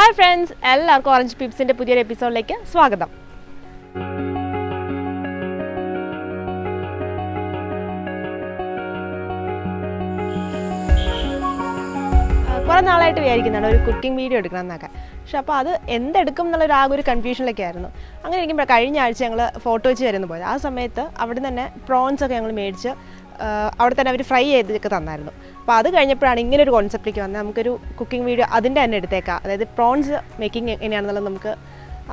Hi friends എല്ലാവർക്കും Orange പിപ്സിന്റെ പുതിയൊരു എപ്പിസോഡിലേക്ക് സ്വാഗതം. കുറേ നാളായിട്ട് വിചാരിക്കുന്നതാണ് ഒരു കുക്കിംഗ് വീഡിയോ എടുക്കണം എന്നൊക്കെ പക്ഷെ അപ്പോൾ അത് എന്തെടുക്കും എന്നുള്ളൊരു ആകെ ഒരു കൺഫ്യൂഷനിലൊക്കെ ആയിരുന്നു. അങ്ങനെ ഇരിക്കുമ്പോൾ കഴിഞ്ഞ ആഴ്ച ഞങ്ങൾ ഫോട്ടോ വെച്ച് വരുന്നു പോയത്. ആ സമയത്ത് അവിടെ തന്നെ പ്രോൺസ് ഒക്കെ ഞങ്ങൾ മേടിച്ച് അവിടെ തന്നെ അവർ ഫ്രൈ ചെയ്തൊക്കെ തന്നായിരുന്നു. അപ്പോൾ അത് കഴിഞ്ഞപ്പോഴാണ് ഇങ്ങനെ ഒരു കോൺസെപ്റ്റിലേക്ക് വന്നത്. നമുക്കൊരു കുക്കിംഗ് വീഡിയോ അതിന്റെ തന്നെ എടുത്തേക്കാം. അതായത് പ്രോൺസ് മേക്കിംഗ് എങ്ങനെയാണെന്നുള്ളത് നമുക്ക്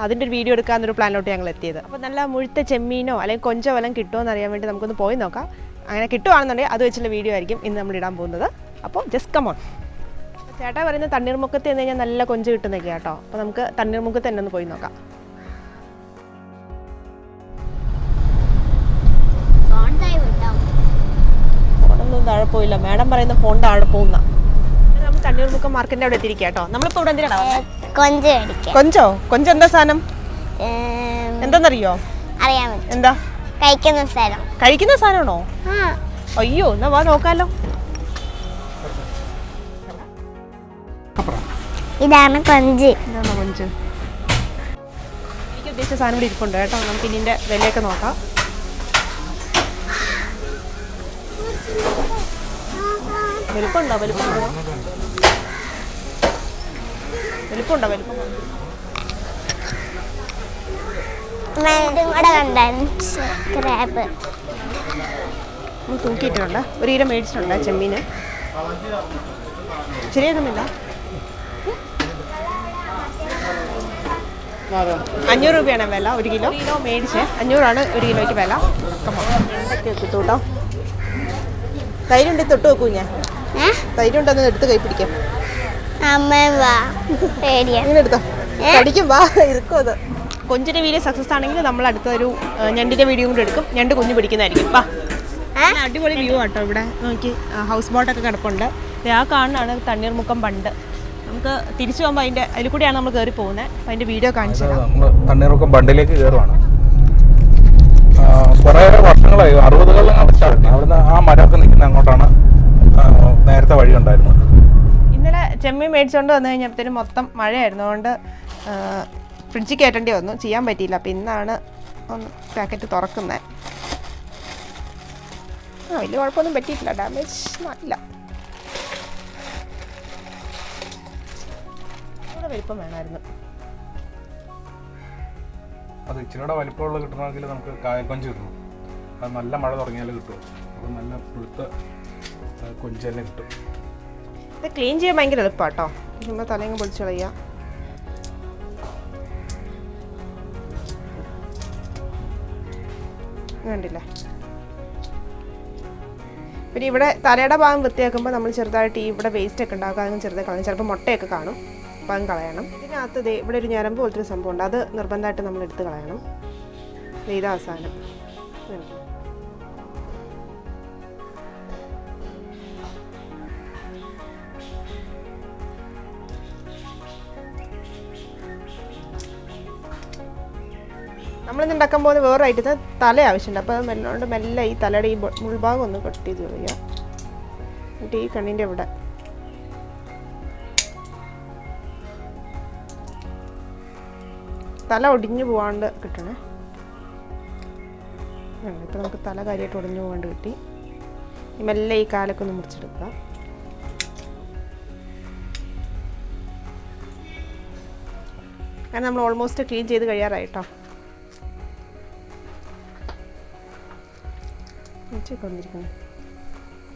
അതിന്റെ ഒരു വീഡിയോ എടുക്കാമെന്നൊരു പ്ലാനിലോട്ട് ഞങ്ങൾ എത്തിയത്. അപ്പോൾ നല്ല മുഴുത്ത ചെമ്മീനോ അല്ലെങ്കിൽ കൊഞ്ചോ വല്ലതും കിട്ടുമോ എന്നറിയാൻ വേണ്ടി നമുക്കൊന്ന് പോയി നോക്കാം. അങ്ങനെ കിട്ടുവാണെന്നുണ്ടെങ്കിൽ അത് വെച്ചുള്ള വീഡിയോ ആയിരിക്കും ഇന്ന് നമ്മൾ ഇടാൻ പോകുന്നത്. അപ്പോൾ ജസ്റ്റ് കമോൺ ചേട്ടാ പറയുന്നത് തണ്ണീർമുക്കത്ത് എന്ന് കഴിഞ്ഞാൽ നല്ല കൊഞ്ച് കിട്ടുന്നൊക്കെ കേട്ടോ. അപ്പോൾ നമുക്ക് തണ്ണീർമുക്കത്ത് തന്നെ ഒന്ന് പോയി നോക്കാം. താഴെ പോയില്ല. മാഡം പറയുന്ന ഫോൺ താഴെ പോകുന്ന. നമ്മൾ തണ്ണീർമുക്കം മാർക്കറ്റിന്റെ അവിടെ എത്തിരിക്കുക കേട്ടോ നമ്മളിപ്പോ ഇവിടെ എന്തിനാണ്? കൊഞ്ചോ കൊഞ്ച്? എന്താ സാധനം? എന്താന്നറിയോ? അറിയാൻ എന്താ? കഴിക്കുന്ന സാധനം കഴിക്കുന്ന സാധനമാണോ? അയ്യോ എന്നാ വാ നോക്കാലോ. ഇതാണ് കൊഞ്ച്. ഇതാണ് കൊഞ്ച്. എനിക്ക് ഉദ്ദേശിച്ച സാധനം ഇവിടെ ഇരിപ്പുണ്ട് കേട്ടോ. നമുക്ക് ഇതിന്റെ വിലയൊക്കെ നോക്കാം. വലുപ്പമുണ്ടോ? വലുപ്പമുണ്ടോ? വലുപ്പമുണ്ടോ? വലുപ്പം ക്രാബ് തൂക്കിയിട്ടുണ്ട് ഒരു കിലോ മേടിച്ചിട്ടുണ്ട് ചെമ്മീന്. ശരിയാക്കുന്നില്ല? അഞ്ഞൂറ് രൂപയാണ് വില ഒരു കിലോ. കിലോ മേടിച്ച്. അഞ്ഞൂറാണ് ഒരു കിലോയ്ക്ക് വില. കേട്ടോ തൈരുണ്ട് തൊട്ട് വെക്കൂ ഞാൻ. ഏ? തൈരുണ്ടെന്ന് എടുത്ത് കൈ പിടിക്കാം. അമ്മ വാ. പേടിയാ. അങ്ങനെ എടുത്തോ. കടിക്കും വാ. ഇരിക്കും അത്. കൊഞ്ചിന്റെ വീഡിയോ സക്സസ് ആണെങ്കിൽ നമ്മൾ അടുത്തൊരു ഒരു ഞണ്ടിന്റെ വീഡിയോ കൂടെ എടുക്കും. ഞണ്ട് കുഞ്ഞു പിടിക്കുന്നതായിരിക്കും. വാ. അടിപൊളി വ്യൂ ആട്ടോ ഇവിടെ. നോക്കി ഹൗസ് ബോട്ടൊക്കെ കിടപ്പുണ്ട്. ദേ ആ കാണാണ് തണ്ണീർമുക്കം പണ്ട്. നമുക്ക് തിരിച്ചു പോകുമ്പോൾ അതിന്റെ അതിൽ കൂടിയാണ് നമ്മൾ കയറി പോകുന്നത് അപ്പോൾ അതിന്റെ വീഡിയോ കാണിച്ചു തരാം. നമ്മൾ തണ്ണീർമുക്കം ബണ്ടിലേക്ക് കയറുവാണ് കുറേ വർഷങ്ങളായി അറുപതുകളിലാണ് സ്റ്റാർട്ട് അവിടുന്ന് ആ മരമൊക്കെ നിൽക്കുന്ന അങ്ങോട്ടാണ്. നേരത്തെ വഴി ഉണ്ടായിരുന്നു ഇന്നലെ ചെമ്മീൻ മേടിച്ചുകൊണ്ട് വന്നു കഴിഞ്ഞപ്പോഴത്തേനും മൊത്തം മഴയായിരുന്നു. അതുകൊണ്ട് ഫ്രിഡ്ജിൽ കയറ്റേണ്ടി വന്നു. ചെയ്യാൻ പറ്റിയില്ല. അപ്പം ഇന്നാണ് ഒന്ന് പാക്കറ്റ് തുറക്കുന്നത് ആ വലിയ കുഴപ്പമൊന്നും പറ്റിയിട്ടില്ല. ഡാമേജ് ഇല്ല. ഇവിടെ വലിപ്പം വേണമായിരുന്നു. അത് ഇച്ചിരിയുടെ വലിപ്പമുള്ള കിട്ടണമെങ്കിൽ നമുക്ക് കായക്കൊഞ്ച് കിട്ടണം. അത് നല്ല മഴ തുടങ്ങിയാലേ കിട്ടും അപ്പോൾ നല്ല പുഴുത്ത കൊഞ്ച് കിട്ടും. ഇത് ക്ലീൻ ചെയ്യാൻ ഭയങ്കര എളുപ്പമാണ് കേട്ടോ ചുമ്മാ പൊളിച്ചു പൊളിച്ച് കളയുക കണ്ടില്ലേ? പിന്നെ ഇവിടെ തലയുടെ ഭാഗം വൃത്തിയാക്കുമ്പോൾ നമ്മൾ ചെറുതായിട്ട് ഈ ഇവിടെ വേസ്റ്റ് ഒക്കെ ഉണ്ടാക്കുക അതും ചെറുതായി കളയണം ചിലപ്പോൾ മുട്ടയൊക്കെ കാണും. അപ്പം അതും കളയണം. ഇതിനകത്ത് ഇവിടെ ഒരു ഞരമ്പ് പോലത്തെ ഒരു സംഭവം ഉണ്ട്. അത് നിർബന്ധമായിട്ട് നമ്മൾ എടുത്ത് കളയണം. ഇതാ സാധനം. നമ്മളിന്ന് ഉണ്ടാക്കാൻ പോകുന്ന വേറെ ഐറ്റത്തിന് തല ആവശ്യമുണ്ട്. അപ്പോൾ മെല്ലോണ്ട് മെല്ലെ ഈ തലയുടെ ഈ മുൾഭാഗം ഒന്ന് കട്ട് ചെയ്ത് കളയുക എന്നിട്ട് ഈ കണ്ണിന്റെ ഇവിടെ തല ഒടിഞ്ഞു പോവാണ്ട് കിട്ടണേ. ഇപ്പം നമുക്ക് തല കാര്യമായിട്ട് ഒടിഞ്ഞു പോകാണ്ട് കിട്ടി. മെല്ലെ ഈ കാലൊക്കെ ഒന്ന് മുറിച്ചെടുക്കുക. കാരണം നമ്മൾ ഓൾമോസ്റ്റ് ക്ലീൻ ചെയ്ത് കഴിയാറായിട്ടോ ഈച്ചയൊക്കെ വന്നിരിക്കുന്നു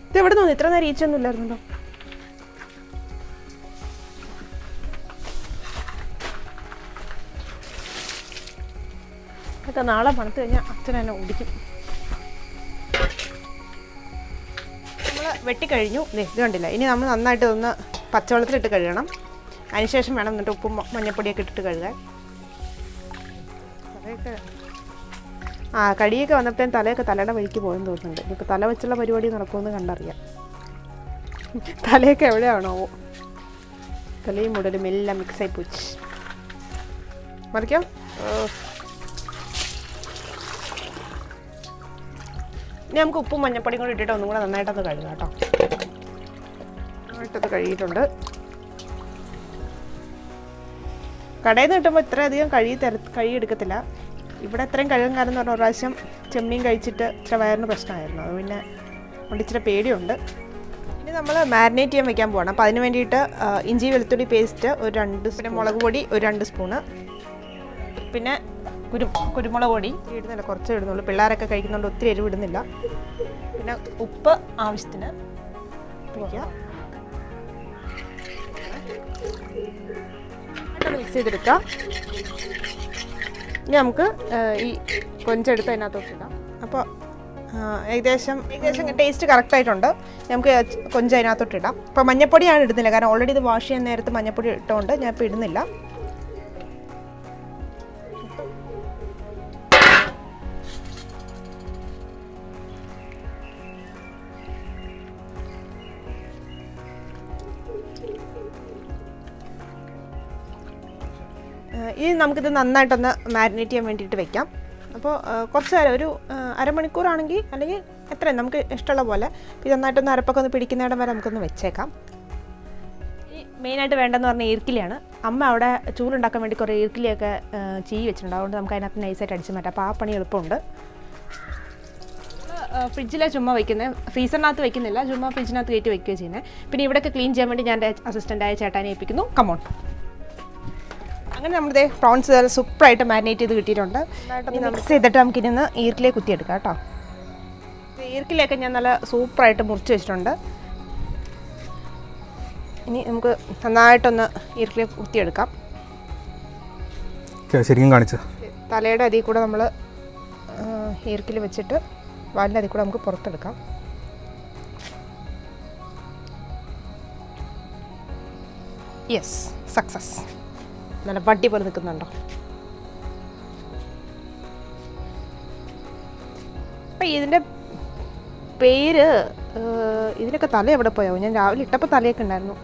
ഇത് എവിടെ നിന്ന് ഇത്ര നേരം ഈച്ചയൊന്നും ഇല്ലായിരുന്നല്ലോ. അതൊക്കെ നാളെ പണത്ത് കഴിഞ്ഞാൽ അച്ഛൻ എന്നെ ഓടിക്കും. നമ്മൾ വെട്ടിക്കഴിഞ്ഞു ഇത് കണ്ടില്ല? ഇനി നമ്മൾ നന്നായിട്ട് ഒന്ന് പച്ചവെള്ളത്തിലിട്ട് കഴുകണം. അതിനുശേഷം വേണം എന്നിട്ട് ഉപ്പും മഞ്ഞപ്പൊടിയൊക്കെ ഇട്ടിട്ട് കഴുകാൻ. തലയൊക്കെ ആ കടിയൊക്കെ വന്നപ്പോഴത്തേനും തലയൊക്കെ തലയുടെ വഴിക്ക് പോയെന്ന് തോന്നുന്നുണ്ട്. ഇപ്പോൾ തല വെച്ചുള്ള പരിപാടി നടക്കുമെന്ന് കണ്ടറിയാം. തലയൊക്കെ എവിടെയാണോ? തലയും മുടലും എല്ലാം മിക്സായി പോച്ച് മറിക്കോ. ഇനി നമുക്ക് ഉപ്പും മഞ്ഞപ്പൊടിയും കൂടി ഇട്ടിട്ട് ഒന്നും കൂടെ നന്നായിട്ടൊന്ന് കഴുകാം കേട്ടോ. നന്നായിട്ടത് കഴുകിയിട്ടുണ്ട്. കടയിൽ നിന്ന് കിട്ടുമ്പോൾ ഇത്രയധികം കഴുകി തര കഴുകിയെടുക്കത്തില്ല ഇവിടെ അത്രയും കഴുകും കാരണം എന്ന് പറഞ്ഞ ഒരു പ്രാവശ്യം ചെമ്മീൻ കഴിച്ചിട്ട് ഇച്ചിരി വയറിന് പ്രശ്നമായിരുന്നു. അത് പിന്നെ അതുകൊണ്ട് ഇച്ചിരി പേടിയുണ്ട്. ഇനി നമ്മൾ മാരിനേറ്റ് ചെയ്യാൻ വെക്കാൻ പോകണം അപ്പോൾ അതിന് വേണ്ടിയിട്ട് ഇഞ്ചി വെളുത്തുള്ളി പേസ്റ്റ് ഒരു രണ്ട് പിന്നെ മുളക് പൊടി ഒരു രണ്ട് സ്പൂണ്. പിന്നെ കുരു കുരുമുളക് പൊടി. ഇടുന്നില്ല കുറച്ച് ഇടുന്നുള്ളൂ. പിള്ളേരൊക്കെ കഴിക്കുന്നതുകൊണ്ട് ഒത്തിരി എരിവ് ഇടുന്നില്ല. പിന്നെ ഉപ്പ് ആവശ്യത്തിന് മിക്സ് ചെയ്തെടുക്കാം. ഇനി നമുക്ക് ഈ കൊഞ്ചെടുത്ത് അതിനകത്തോട്ട് ഇടാം അപ്പോൾ ഏകദേശം ഏകദേശം ടേസ്റ്റ് കറക്റ്റ് ആയിട്ടുണ്ട്. നമുക്ക് കൊഞ്ച് അതിനകത്തോട്ട് ഇടാം അപ്പോൾ മഞ്ഞപ്പൊടിയാണ് ഇടുന്നില്ല. കാരണം ഓൾറെഡി ഇത് വാഷ് ചെയ്യാൻ നേരത്ത് മഞ്ഞപ്പൊടി ഇട്ടുകൊണ്ട് ഞാൻ ഇപ്പോൾ ഇടുന്നില്ല. ഇനി നമുക്കിത് നന്നായിട്ടൊന്ന് മാരിനേറ്റ് ചെയ്യാൻ വേണ്ടിയിട്ട് വെക്കാം. അപ്പോൾ കുറച്ച് നേരം ഒരു അരമണിക്കൂറാണെങ്കിൽ അല്ലെങ്കിൽ എത്രയും നമുക്ക് ഇഷ്ടമുള്ള പോലെ ഇത് നന്നായിട്ടൊന്ന് അരപ്പൊക്കെ ഒന്ന് പിടിക്കുന്നിടം വരെ നമുക്കൊന്ന് വെച്ചേക്കാം. മെയിനായിട്ട് വേണ്ടതെന്ന് പറഞ്ഞാൽ ഈർക്കിലിയാണ് അമ്മ അവിടെ ചൂലുണ്ടാക്കാൻ വേണ്ടി കുറേ ഈർക്കിലിയൊക്കെ ചീ വെച്ചിട്ടുണ്ട്. അതുകൊണ്ട് നമുക്ക് അതിനകത്ത് നൈസായിട്ട് അടിച്ച് മാറ്റാം. അപ്പോൾ ആ പണി എളുപ്പമുണ്ട്. ഫ്രിഡ്ജിലെ ചുമ്മാ വയ്ക്കുന്നത് ഫ്രീസറിനകത്ത് വെക്കുന്നില്ല. ചുമ്മാ ഫ്രിഡ്ജിനകത്ത് കയറ്റി വെക്കുകയാണ് ചെയ്യുന്നത് പിന്നെ ഇവിടെയൊക്കെ ക്ലീൻ ചെയ്യാൻ വേണ്ടി ഞാൻ എന്റെ അസിസ്റ്റന്റായ ചേട്ടാനെ ഏൽപ്പിക്കുന്നു. കമോൺ അങ്ങനെ നമ്മുടെ പ്രോൺസ് സൂപ്പറായിട്ട് മാരിനേറ്റ് ചെയ്ത് കിട്ടിയിട്ടുണ്ട്. മിക്സ് ചെയ്തിട്ട് നമുക്ക് ഇരുന്ന് ഈർക്കിലേക്ക് കുത്തിയെടുക്കാം കേട്ടോ. ഈർക്കിലൊക്കെ ഞാൻ നല്ല സൂപ്പറായിട്ട് മുറിച്ച് വെച്ചിട്ടുണ്ട്. ഇനി നമുക്ക് നന്നായിട്ടൊന്ന് ഈർക്കിലെ കുത്തിയെടുക്കാം. ശരിക്കും കാണിച്ചു. തലയുടെ അതിൽ കൂടെ നമ്മൾ ഈർക്കിൽ വെച്ചിട്ട് വാലിന്റെ അതിൽ കൂടെ നമുക്ക് പുറത്തെടുക്കാം. യെസ് സക്സസ് നല്ല വട്ടി പോലെ നിൽക്കുന്നുണ്ടോ? അപ്പം ഇതിന്റെ പേര് ഇതിനൊക്കെ തല എവിടെ പോയോ? ഞാൻ രാവിലെ ഇട്ടപ്പോൾ തലയൊക്കെ ഉണ്ടായിരുന്നു.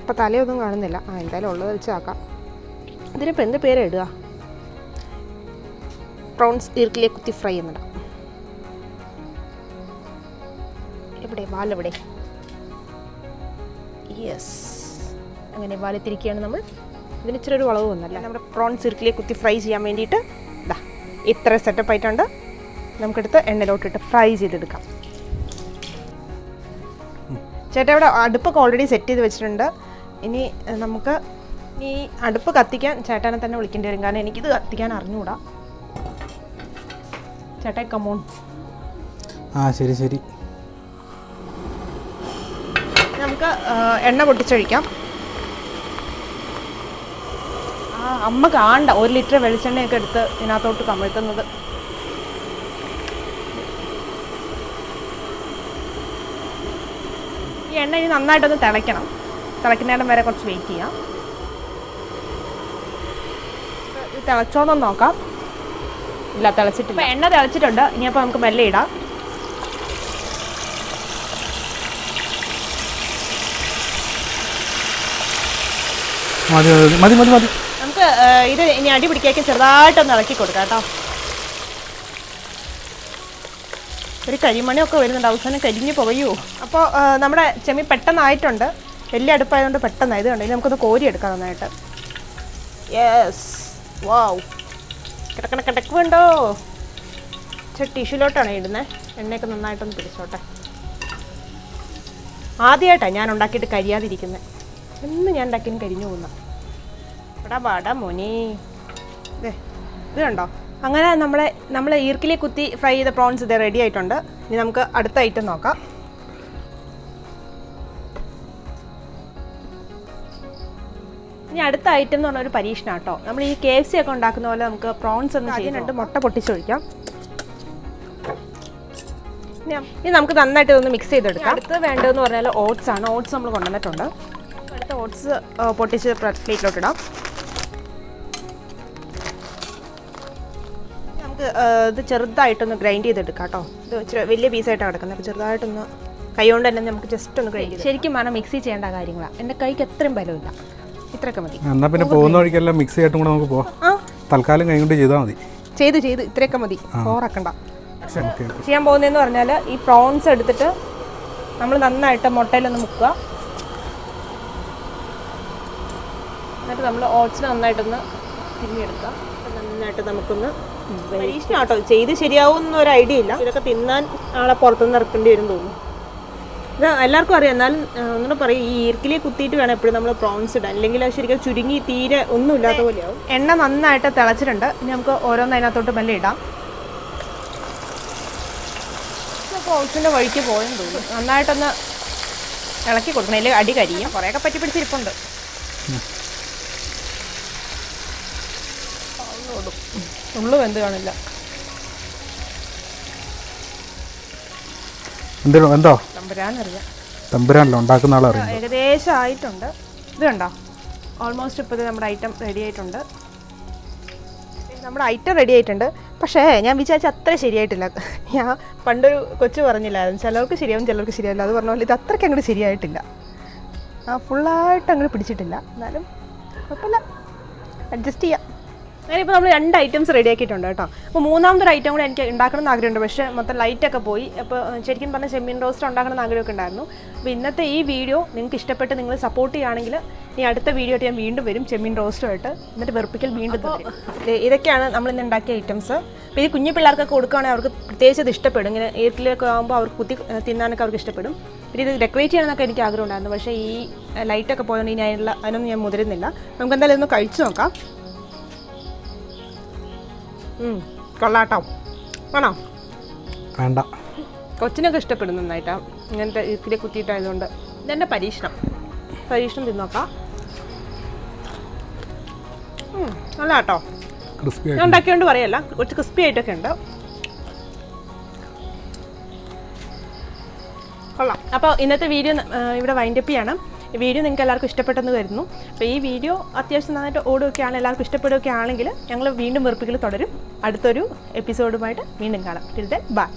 ഇപ്പം തലയൊന്നും കാണുന്നില്ല. ആ എന്തായാലും ഉള്ളത് വെച്ച് ആക്കാം. ഇതിനിപ്പോൾ എന്ത് പേര് ഇടുക? പ്രോൺസ് ഈർക്കിലെ കുത്തി ഫ്രൈ എന്നിടാം എവിടെ? വാലെവിടെ? യെസ് അങ്ങനെ വലത്തിരിക്കുകയാണ് നമ്മൾ. ഇതിന് ഇച്ചിരി ഒരു വളവ് വന്നല്ല നമ്മുടെ പ്രോൺ സിർക്കിലെ കുത്തി ഫ്രൈ ചെയ്യാൻ വേണ്ടിയിട്ട് ഇതാ ഇത്ര സെറ്റപ്പ് ആയിട്ടുണ്ട്. നമുക്കെടുത്ത് എണ്ണയിലോട്ടിട്ട് ഫ്രൈ ചെയ്തെടുക്കാം. ചേട്ടാ ഇവിടെ അടുപ്പൊക്കെ ഓൾറെഡി സെറ്റ് ചെയ്ത് വെച്ചിട്ടുണ്ട്. ഇനി നമുക്ക് ഈ അടുപ്പ് കത്തിക്കാൻ ചേട്ടനെ തന്നെ വിളിക്കേണ്ടി വരും. കാരണം എനിക്കിത് കത്തിക്കാൻ അറിഞ്ഞുകൂടാ ചേട്ടാ കമോൺ ആ ശരി ശരി. നമുക്ക് എണ്ണ പൊട്ടിച്ചൊഴിക്കാം ആ അമ്മ കാണണ്ട ഒരു ലിറ്റർ വെളിച്ചെണ്ണയൊക്കെ എടുത്ത് ഇതിനകത്തോട്ട് കമിഴ്ത്തുന്നത്. ഈ എണ്ണ ഇനി നന്നായിട്ടൊന്ന് തിളയ്ക്കണം. തിളയ്ക്കുന്നിടം വരെ കുറച്ച് വെയിറ്റ് ചെയ്യാം. ഇത് തിളച്ചോന്നൊന്ന് നോക്കാം. ഇല്ല തിളച്ചിട്ടില്ല. ഇപ്പം എണ്ണ തിളച്ചിട്ടുണ്ട്. ഇനിയപ്പോൾ നമുക്ക് മെല്ലെ ഇടാം. മതി മതി മതി മതി. നമുക്ക് ഇത് ഇനി അടി പിടിക്കാക്കി. ചെറുതായിട്ടൊന്ന് ഇളക്കി കൊടുക്കാം കേട്ടോ. ഒരു കരിമണിയൊക്കെ വരുന്നുണ്ട്. അവസാനം കരിഞ്ഞു പുകയൂ അപ്പോൾ നമ്മുടെ ചെമ്മി പെട്ടെന്നായിട്ടുണ്ട്. വലിയ അടുപ്പായതുകൊണ്ട് പെട്ടെന്നായി. ഇത് ഇനി നമുക്കൊന്ന് കോരി എടുക്കാം നന്നായിട്ട്. യെസ് വാവ് കിടക്കണ കിടക്കുണ്ടോ പക്ഷേ ടിഷ്യൂലോട്ടാണ് ഇടുന്നത് എണ്ണയൊക്കെ നന്നായിട്ടൊന്ന് പിടിച്ചോട്ടെ. ആദ്യമായിട്ടാണ് ഞാൻ ഉണ്ടാക്കിയിട്ട് കരിയാതിരിക്കുന്നത് എന്ന് ഞാൻ ഉണ്ടാക്കിയും കരിഞ്ഞു പോകുന്ന എടാ വാടാ മോനെ. ദേ, ഇത് കണ്ടോ? അങ്ങനെ നമ്മളെ നമ്മളെ ഈർക്കിലി കുത്തി ഫ്രൈ ചെയ്ത പ്രോൺസ് ഇത് റെഡി ആയിട്ടുണ്ട്. ഇനി നമുക്ക് അടുത്ത ഐറ്റം നോക്കാം. ഇനി അടുത്ത ഐറ്റം എന്ന് പറഞ്ഞ ഒരു പരീക്ഷണം കേട്ടോ നമ്മൾ ഈ കെ എഫ് സി ഒക്കെ ഉണ്ടാക്കുന്ന പോലെ നമുക്ക് പ്രോൺസ് ഒന്ന് ചെയ്യുന്നുണ്ട് മുട്ട പൊട്ടിച്ചൊഴിക്കാം. ഇനി നമുക്ക് നന്നായിട്ട് ഇതൊന്ന് മിക്സ് ചെയ്തെടുക്കാം. അടുത്ത് വേണ്ടതെന്ന് പറഞ്ഞാൽ ഓട്സ് ആണ്. ഓട്സ് നമ്മൾ കൊണ്ടുവന്നിട്ടുണ്ട്. അടുത്ത ഓട്സ് പൊട്ടിച്ച് പ്ലേറ്റിലോട്ട് നമുക്ക് ഇത് ചെറുതായിട്ടൊന്ന് ഗ്രൈൻഡ് ചെയ്തെടുക്കാം കേട്ടോ. ഇത് ഇച്ചിരി വലിയ പീസായിട്ടാണ് കിടക്കുന്നത്. അപ്പോൾ ചെറുതായിട്ടൊന്ന് കൈകൊണ്ട് തന്നെ നമുക്ക് ജസ്റ്റ് ഒന്ന് ഗ്രൈൻഡ് ചെയ്ത് ശരിക്കും വേണം മിക്സി ചെയ്യേണ്ട കാര്യങ്ങളാണ് എന്റെ കൈക്ക് എത്രയും ബലമില്ല. ഇത്രയൊക്കെ മതി. എന്നാൽ പിന്നെ പോകുന്ന വഴിക്കെല്ലാം മിക്സി ആയിട്ടും കൂടെ നമുക്ക് പോവാം. ആ. തൽക്കാലം കൈ കൊണ്ട് ചെയ്താൽ മതി. ചെയ്ത് ചെയ്ത്. ഇത്രയൊക്കെ മതി. ഓറക്കണ്ട ചെയ്യാൻ പോകുന്നതെന്ന് പറഞ്ഞാൽ ഈ പ്രോൺസ് എടുത്തിട്ട് നമ്മൾ നന്നായിട്ട് മുട്ടയിലൊന്ന് മുക്കുക. എന്നിട്ട് നമ്മൾ ഓട്സിന് നന്നായിട്ടൊന്ന് തിരിഞ്ഞെടുക്കുക. നന്നായിട്ട് നമുക്കൊന്ന് ചെയ്ത് ശരിയാവും എന്നൊരു ഐഡിയ ഇല്ല. ഇതൊക്കെ തിന്നാൻ ആളെ പുറത്തുനിന്ന് ഇറക്കേണ്ടി വരും തോന്നുന്നു. ഇത് എല്ലാവർക്കും അറിയാം. എന്നാലും ഒന്നുകൂടെ പറയും. ഈ ഈർക്കിലി കുത്തിയിട്ട് വേണം എപ്പോഴും നമ്മൾ പ്രോൺസ് ഇടാൻ. അല്ലെങ്കിൽ അത് ശരിക്കും ചുരുങ്ങി തീരെ ഒന്നും ഇല്ലാത്ത പോലെയാവും. എണ്ണ നന്നായിട്ട് തിളച്ചിട്ടുണ്ട്. ഇനി നമുക്ക് ഓരോന്ന് അതിനകത്തോട്ട് മെല്ലെ ഇടാം. പ്രോൺസിന്റെ വഴിക്ക് പോയെന്ന് തോന്നുന്നു. നന്നായിട്ടൊന്ന് ഇളക്കി കൊടുക്കണം. അല്ലെങ്കിൽ അടി കരിയും. കുറേയൊക്കെ പറ്റി പിടിച്ചിരിപ്പുണ്ട്. ഉള്ളു വെന്ത് കാണില്ല. എന്തോ എന്തോ? തമ്പുരാനറിയാം. തമ്പുരാനല്ലോ? ഉണ്ടാക്കുന്ന ആളറിയാം ഏകദേശം ആയിട്ടുണ്ട്. ഇത് കണ്ടോ? ഓൾമോസ്റ്റ് ഇപ്പോൾ ഇത് നമ്മുടെ ഐറ്റം റെഡി ആയിട്ടുണ്ട്. നമ്മുടെ ഐറ്റം റെഡി ആയിട്ടുണ്ട്. പക്ഷേ ഞാൻ വിചാരിച്ച അത്ര ശരിയായിട്ടില്ല. ഞാൻ പണ്ടൊരു കൊച്ചു പറഞ്ഞില്ലായിരുന്നു. ചിലർക്ക് ശരിയാവും ചിലർക്ക് ശരിയാവില്ല. അത് പറഞ്ഞ പോലെ ഇത് അത്രയ്ക്ക് അങ്ങോട്ട് ശരിയായിട്ടില്ല. ആ ഫുള്ളായിട്ട് അങ്ങോട്ട് പിടിച്ചിട്ടില്ല. എന്നാലും കുഴപ്പമില്ല. അഡ്ജസ്റ്റ് ചെയ്യാം. അങ്ങനെ ഇപ്പോൾ നമ്മൾ രണ്ട് ഐറ്റംസ് റെഡി ആക്കിയിട്ടുണ്ട് കേട്ടോ. അപ്പോൾ മൂന്നാമതൊരു ഐറ്റം കൂടെ എനിക്ക് ഉണ്ടാക്കണം എന്ന് ആഗ്രഹമുണ്ട്. പക്ഷേ മൊത്തം ലൈറ്റൊക്കെ പോയി. അപ്പോൾ ശരിക്കും പറഞ്ഞാൽ ചെമ്മീൻ റോസ്റ്റ് ഉണ്ടാക്കണം എന്ന് ആഗ്രഹമൊക്കെ ഉണ്ടായിരുന്നു. അപ്പോൾ ഇന്നത്തെ ഈ വീഡിയോ നിങ്ങൾക്ക് ഇഷ്ടപ്പെട്ട് നിങ്ങൾ സപ്പോർട്ട് ചെയ്യുകയാണെങ്കിൽ ഇനി അടുത്ത വീഡിയോ ആയിട്ട് ഞാൻ വീണ്ടും വരും ചെമ്മീൻ റോസ്റ്റുമായിട്ട് എന്നിട്ട് വെറുപ്പിക്കൽ വീണ്ടും ഇതൊക്കെയാണ് നമ്മൾ ഇന്ന് ഉണ്ടാക്കിയ ഐറ്റംസ് അപ്പോൾ ഈ കുഞ്ഞു പിള്ളേർക്കൊക്കെ കൊടുക്കുകയാണെങ്കിൽ അവർക്ക് പ്രത്യേകിച്ച് ഇത് ഇഷ്ടപ്പെടും. ഇങ്ങനെ ഏറ്റിലൊക്കെ ആകുമ്പോൾ അവർക്ക് കുത്തി തിന്നാനൊക്കെ അവർക്ക് ഇഷ്ടപ്പെടും. പിന്നെ ഇത് ഡെക്കറേറ്റ് ചെയ്യണമെന്നൊക്കെ എനിക്ക് ആഗ്രഹം ഉണ്ടായിരുന്നു പക്ഷേ ഈ ലൈറ്റൊക്കെ പോയതുകൊണ്ട് ഇനി അതിനുള്ള അതിനൊന്നും ഞാൻ മുതിരുന്നില്ല. നമുക്ക് എന്തായാലും ഒന്ന് കഴിച്ചു നോക്കാം. കൊള്ളാട്ടോ. ആണോ വേണ്ട. കൊച്ചിനൊക്കെ ഇഷ്ടപ്പെടും നന്നായിട്ടാ. ഇങ്ങനത്തെ ഇതിലെ കുത്തിയിട്ടായതുകൊണ്ട്. ഇതെന്റെ പരീക്ഷണം? പരീക്ഷണം തിന്നോക്കാം. നല്ല കേട്ടോ ക്രിസ്പി ഉണ്ടാക്കിയോണ്ട് പറയല്ല. കുറച്ച് ക്രിസ്പി ആയിട്ടൊക്കെ ഉണ്ട്. കൊള്ളാം. അപ്പോൾ ഇന്നത്തെ വീഡിയോ ഇവിടെ വൈൻഡപ്പ് ചെയ്യണം. വീഡിയോ നിങ്ങൾക്ക് എല്ലാവർക്കും ഇഷ്ടപ്പെട്ടെന്ന് വരുന്നു അപ്പോൾ ഈ വീഡിയോ അത്യാവശ്യം നന്നായിട്ട് ഓടുകയൊക്കെയാണ് എല്ലാവർക്കും ഇഷ്ടപ്പെടുകയൊക്കെ ആണെങ്കിൽ ഞങ്ങൾ വീണ്ടും വെറുപ്പിക്കൽ തുടരും. അടുത്തൊരു എപ്പിസോഡുമായിട്ട് വീണ്ടും കാണാം. Till then bye